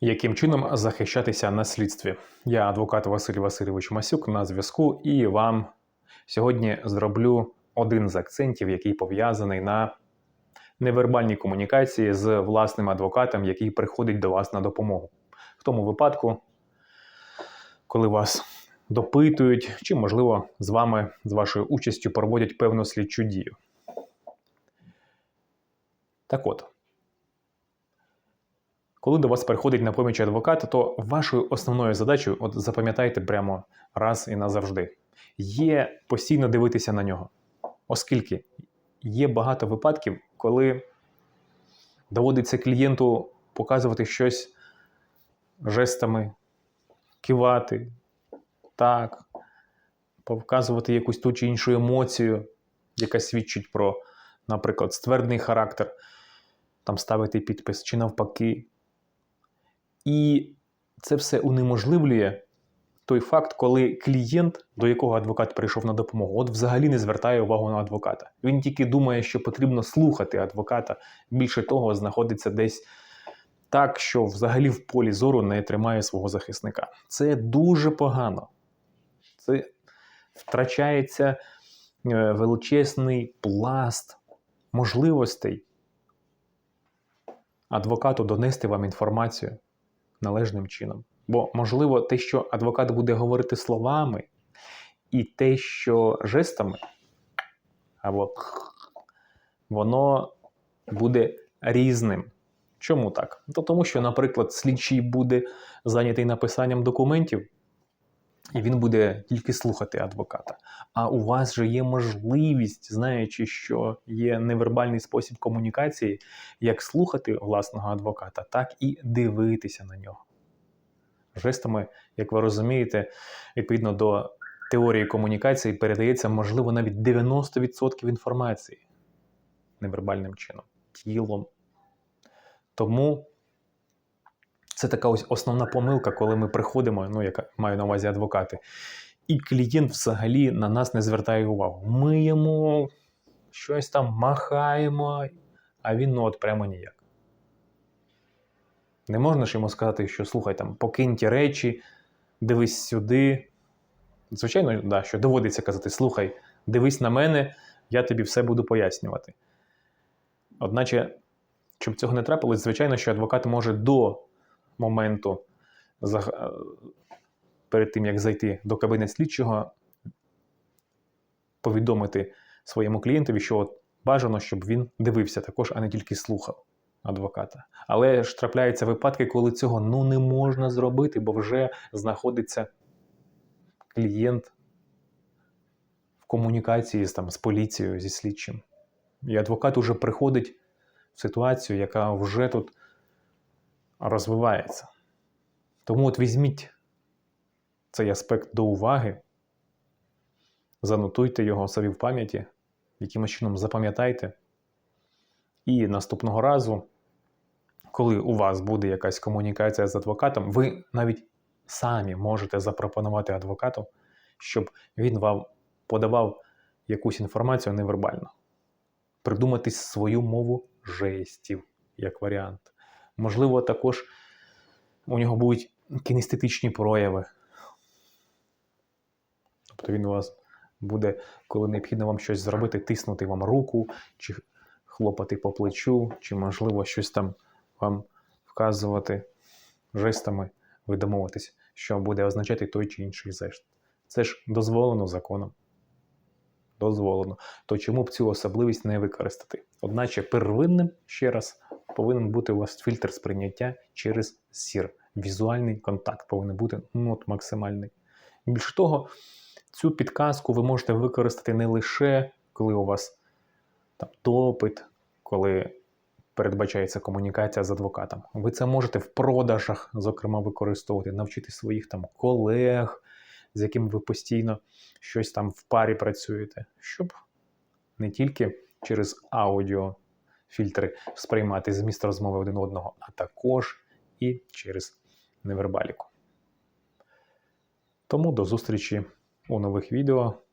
Яким чином захищатися на слідстві? Я адвокат Василь Васильович Масюк на зв'язку і вам сьогодні зроблю один з акцентів, який пов'язаний на невербальній комунікації з власним адвокатом, який приходить до вас на допомогу. В тому випадку, коли вас допитують, чи, можливо, з вами, з вашою участю проводять певну слідчу дію. Так от, коли до вас приходить на поміч адвокат, то вашою основною задачею, от запам'ятайте прямо раз і назавжди, є постійно дивитися на нього. Оскільки є багато випадків, коли доводиться клієнту показувати щось жестами, кивати, так, показувати якусь ту чи іншу емоцію, яка свідчить про, наприклад, ствердний характер, там ставити підпис чи навпаки. І це все унеможливлює той факт, коли клієнт, до якого адвокат прийшов на допомогу, от взагалі не звертає увагу на адвоката. Він тільки думає, що потрібно слухати адвоката. Більше того, знаходиться десь так, що взагалі в полі зору не тримає свого захисника. Це дуже погано. Це втрачається е, величезний пласт можливостей адвокату донести вам інформацію належним чином. Бо, можливо, те, що адвокат буде говорити словами, і те, що жестами, або воно буде різним. Чому так? То тому що, наприклад, слідчий буде зайнятий написанням документів, і він буде тільки слухати адвоката. А у вас же є можливість, знаючи, що є невербальний спосіб комунікації, як слухати власного адвоката, так і дивитися на нього. Жестами, як ви розумієте, відповідно до теорії комунікації передається, можливо, навіть 90% інформації невербальним чином, тілом. Тому це така ось основна помилка, коли ми приходимо, ну, яка маю на увазі адвокати, і клієнт взагалі на нас не звертає увагу. Ми йому щось там махаємо, а він ну от прямо ніяк. Не можна ж йому сказати, що слухай, там, покинь ті речі, дивись сюди. Звичайно, да, що доводиться казати: слухай, дивись на мене, я тобі все буду пояснювати. Одначе, щоб цього не трапилось, звичайно, що адвокат може до моменту, перед тим, як зайти до кабінет слідчого, повідомити своєму клієнтові, що от бажано, щоб він дивився також, а не тільки слухав адвоката. Але ж трапляються випадки, коли цього ну не можна зробити, бо вже знаходиться клієнт в комунікації там, з поліцією, зі слідчим. І адвокат уже приходить в ситуацію, яка вже тут розвивається. Тому от візьміть цей аспект до уваги, занотуйте його собі в пам'яті, якимось чином запам'ятайте. І наступного разу, коли у вас буде якась комунікація з адвокатом, ви навіть самі можете запропонувати адвокату, щоб він вам подавав якусь інформацію невербально. Придумати свою мову жестів як варіант. Можливо, також у нього будуть кінестетичні прояви. Тобто він у вас буде, коли необхідно вам щось зробити, тиснути вам руку, чи хлопати по плечу, чи, можливо, щось там вам вказувати жестами, ви що буде означати той чи інший жест. Це ж дозволено законом. Дозволено. То чому б цю особливість не використати? Одначе первинним, ще раз, повинен бути у вас фільтр сприйняття через зір. Візуальний контакт повинен бути ну, максимальний. Більше того, цю підказку ви можете використати не лише коли у вас там, допит, коли передбачається комунікація з адвокатом. Ви це можете в продажах, зокрема, використовувати, навчити своїх там колег, з якими ви постійно щось там в парі працюєте, щоб не тільки через аудіофільтри сприймати зміст розмови один одного, а також і через невербаліку. Тому до зустрічі у нових відео.